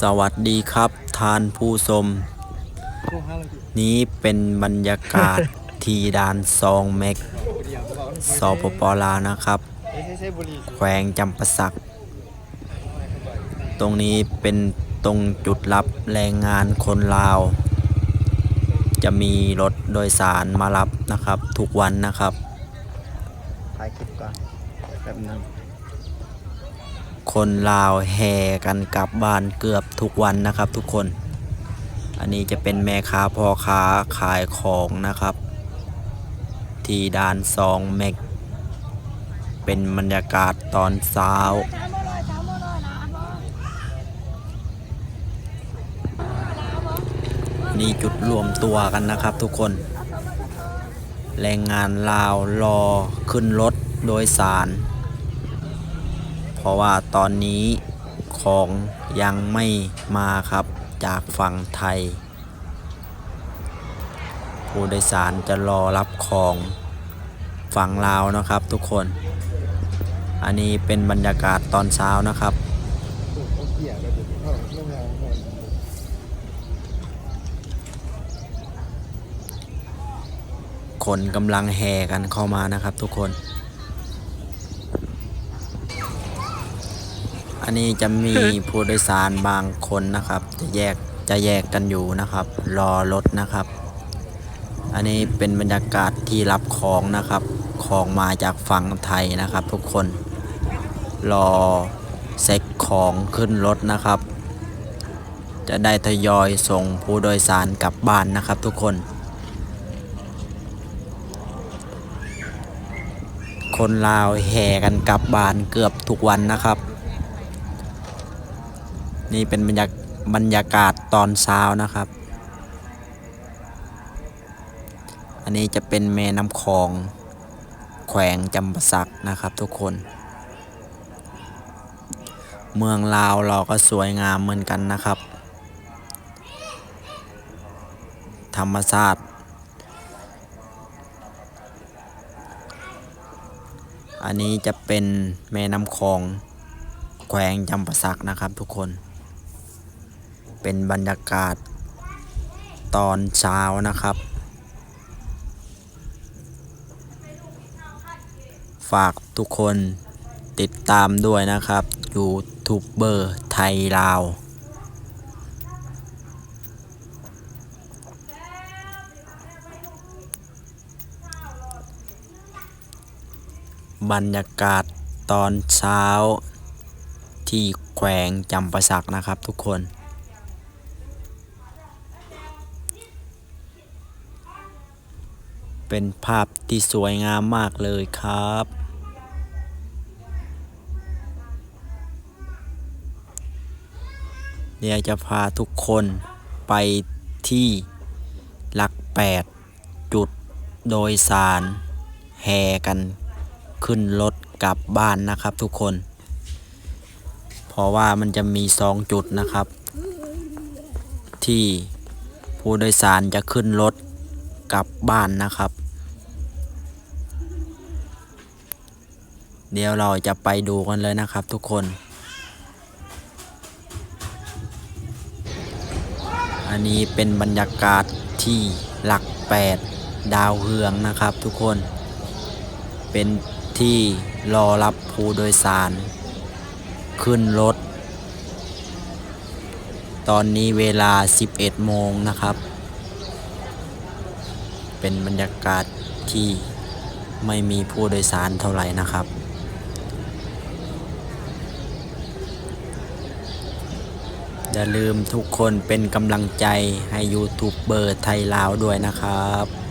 สวัสดีครับทานผู้ชมนี้เป็นบรรยากาศที่ดานซองเม็กสปปลานะครับ แขวงจำปาสัก ตรงนี้เป็นตรงจุดรับแรงงานคนลาว จะมีรถโดยสารมารับนะครับ ทุกวันนะครับถ่ายคลิปก่อนแป๊บนึง คนลาวแห่กันกลับบ้านเกือบทุกวันนะครับทุกคน อันนี้จะเป็นแม่ค้าพ่อค้าขายของนะครับ ที่ด่านซองเมก เป็นบรรยากาศตอนเช้านี่จุดรวมตัวกันนะครับทุกคน แรงงานลาวรอขึ้นรถโดยสาร ราะว่าตอนนี้ของยังไม่มาครับจากฝั่งไทย ผู้โดยสารจะรอรับของฝั่งลาวนะครับทุกคน อันนี้เป็นบรรยากาศตอนเช้านะครับคนกำลังแห่กันเข้ามานะครับทุกคน อันนี้จะมีผู้โดยสารบางคนนะครับ จะแยกจะแยกกันอยู่นะครับ รอรถนะครับ อันนี้เป็นบรรยากาศที่รับของนะครับ ของมาจากฝั่งไทยนะครับ ทุกคนรอเซ็กของขึ้นรถนะครับ จะได้ทยอยส่งผู้โดยสารกลับบ้านนะครับ ทุกคน คนลาวแห่กันกลับบ้านเกือบทุกวันนะครับ นี่เป็นบรรยากบรรยากาศตอนเช้านะครับ อันนี้จะเป็นแม่น้ำคลอง แขวงจำปาสักนะครับทุกคน เมืองลาวเราก็สวยงามเหมือนกันนะครับ ธรรมชาติอันนี้จะเป็นแม่น้ำคลอง แขวงจำปาสักนะครับทุกคน เป็นบรรยากาศตอนเช้านะครับ ฝากทุกคนติดตามด้วยนะครับ ยูทูบเบอร์ไทยลาว บรรยากาศตอนเช้าที่แขวงจำปาสักนะครับทุกคน เป็นภาพที่สวยงามมากเลยครับ เดี๋ยวจะพาทุกคนไปที่หลักแปดจุดโดยสารแห่กันขึ้นรถกลับบ้านนะครับทุกคน เพราะว่ามันจะมีสองจุดนะครับ ที่ผู้โดยสารจะขึ้นรถ กลับบ้านนะครับ เดี๋ยวเราจะไปดูกันเลยนะครับทุกคน อันนี้เป็นบรรยากาศที่หลักแปดดาวเฮืองนะครับทุกคน เป็นที่รอรับผู้โดยสาร ขึ้นรถ ตอนนี้เวลา 11 โมงนะครับ เป็นบรรยากาศที่ไม่มีผู้โดยสารเท่าไหร่นะครับ อย่าลืมทุกคนเป็นกำลังใจให้ยูทูบเบอร์ไทยลาวด้วยนะครับ